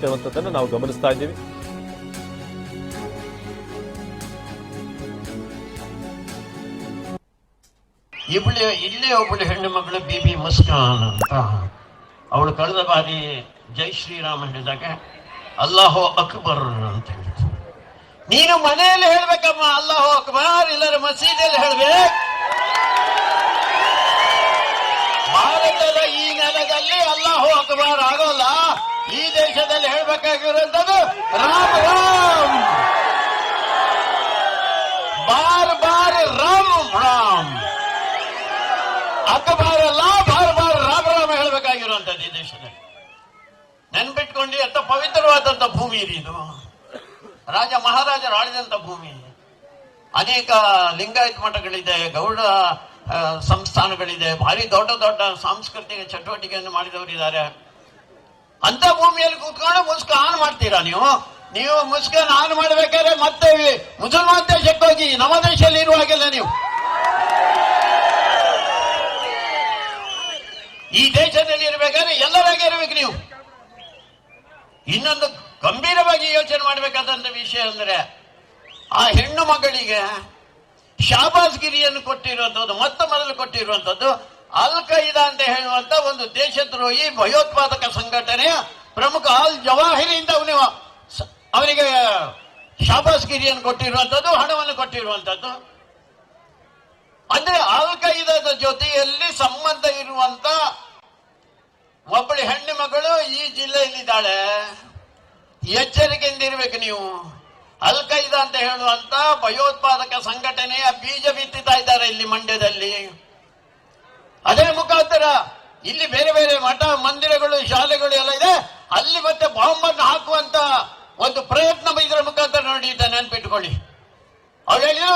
ಆಗ್ತಿರುವಂಥದ್ದನ್ನು ನಾವು ಗಮನಿಸ್ತಾ ಇದ್ದೀವಿ. ಇಬ್ಬಳಿ ಇಲ್ಲೇ ಒಬ್ಬಳು ಹೆಣ್ಣು ಮಗಳು ಬಿ ಬಿ ಮುಸ್ಕಾನ್ ಅಂತ. ಅವಳು ಕಳೆದ ಬಾರಿ ಜೈ ಶ್ರೀರಾಮ್ ಹೇಳಿದಾಗ, ಅಲ್ಲಾಹೋ ಅಕ್ಬರ್ ಅಂತ ಹೇಳಿದ್ರು. ನೀನು ಮನೆಯಲ್ಲಿ ಹೇಳ್ಬೇಕಮ್ಮ, ಅಲ್ಲಾಹೋ ಅಕ್ಬರ್ ಇಲ್ಲರ ಮಸೀದಿಯಲ್ಲಿ ಹೇಳ್ಬೇಕು. ಈ ಹೇಳಬೇಕಾಗಿರುವಂತದ್ದು ರಾಮ ರಾಮ್. ಬಾರ್ ಬಾರ್ ರಾಮ್ ರಾಮ್. ಅದು ಬಾರಲ್ಲ ಬಾರ್ ಬಾರ್ ರಾಮ ರಾಮ ಈ ದೇಶದಲ್ಲಿ. ನೆನ್ಪಿಟ್ಕೊಂಡು ಅಂತ ಪವಿತ್ರವಾದಂತ ಭೂಮಿ ಇದು. ರಾಜ ಮಹಾರಾಜರು ಆಳಿದಂತ ಭೂಮಿ. ಅನೇಕ ಲಿಂಗಾಯತ್ ಮಠಗಳಿದೆ, ಗೌಡ ಸಂಸ್ಥಾನಗಳಿದೆ. ಭಾರಿ ದೊಡ್ಡ ದೊಡ್ಡ ಸಾಂಸ್ಕೃತಿಕ ಚಟುವಟಿಕೆಯನ್ನು ಮಾಡಿದವರಿದ್ದಾರೆ. ಅಂತ ಭೂಮಿಯಲ್ಲಿ ಕೂತ್ಕೊಂಡು ಮುಸ್ಕ ಆನ್ ಮಾಡ್ತೀರಾ ನೀವು? ನೀವು ಮುಸ್ಕನ್ ಆನ್ ಮಾಡ್ಬೇಕಾದ್ರೆ ಮತ್ತೆ ಮುಸಲ್ಮಾನ್ ದೇಶಕ್ಕೆ ಹೋಗಿ ನಮ್ಮ ದೇಶದಲ್ಲಿ ಇರುವಾಗೆಲ್ಲ ನೀವು. ಈ ದೇಶದಲ್ಲಿ ಇರಬೇಕಾದ್ರೆ ಎಲ್ಲರಾಗೆ ಇರಬೇಕು ನೀವು. ಇನ್ನೊಂದು ಗಂಭೀರವಾಗಿ ಯೋಚನೆ ಮಾಡಬೇಕಾದಂತ ವಿಷಯ ಅಂದ್ರೆ ಆ ಹೆಣ್ಣು ಮಗಳಿಗೆ ಶಾಬಾಸ್ಗಿರಿಯನ್ನು ಕೊಟ್ಟಿರುವಂಥದ್ದು ಮೊತ್ತ ಮೊದಲು ಕೊಟ್ಟಿರುವಂತದ್ದು ಅಲ್ ಖೈದಾ ಅಂತ ಹೇಳುವಂತ ಒಂದು ದೇಶದ್ರೋಹಿ ಭಯೋತ್ಪಾದಕ ಸಂಘಟನೆಯ ಪ್ರಮುಖ ಅಲ್ ಜವಾಹಿರಿಯಿಂದ ಅವನು ಅವರಿಗೆ ಶಾಬಾಸ್ಗಿರಿಯನ್ನು ಕೊಟ್ಟಿರುವಂತದ್ದು, ಹಣವನ್ನು ಕೊಟ್ಟಿರುವಂತದ್ದು. ಅಂದ್ರೆ ಅಲ್ ಖೈದಾದ ಜೊತೆಯಲ್ಲಿ ಸಂಬಂಧ ಇರುವಂತ ಒಬ್ಬಳು ಹೆಣ್ಣು ಮಗಳು ಈ ಜಿಲ್ಲೆಯಲ್ಲಿದ್ದಾಳೆ. ಎಚ್ಚರಿಕೆಯಿಂದ ಇರ್ಬೇಕು ನೀವು. ಅಲ್ ಖೈದಾ ಅಂತ ಹೇಳುವಂತ ಭಯೋತ್ಪಾದಕ ಸಂಘಟನೆಯ ಬೀಜ ಬಿತ್ತುತ್ತಾ ಇದ್ದಾರೆ ಇಲ್ಲಿ ಮಂಡ್ಯದಲ್ಲಿ. ಅದೇ ಮುಖಾಂತರ ಇಲ್ಲಿ ಬೇರೆ ಬೇರೆ ಮಠ, ಮಂದಿರಗಳು, ಶಾಲೆಗಳು ಎಲ್ಲ ಇದೆ. ಅಲ್ಲಿ ಮತ್ತೆ ಬಾಂಬ್ ಅನ್ನು ಹಾಕುವಂತ ಒಂದು ಪ್ರಯತ್ನ ಇದರ ಮುಖಾಂತರ ನೋಡಿ ನೆನ್ಪಿಟ್ಕೊಳ್ಳಿ. ಅವ್ರು ಹೇಳಿದ್ರು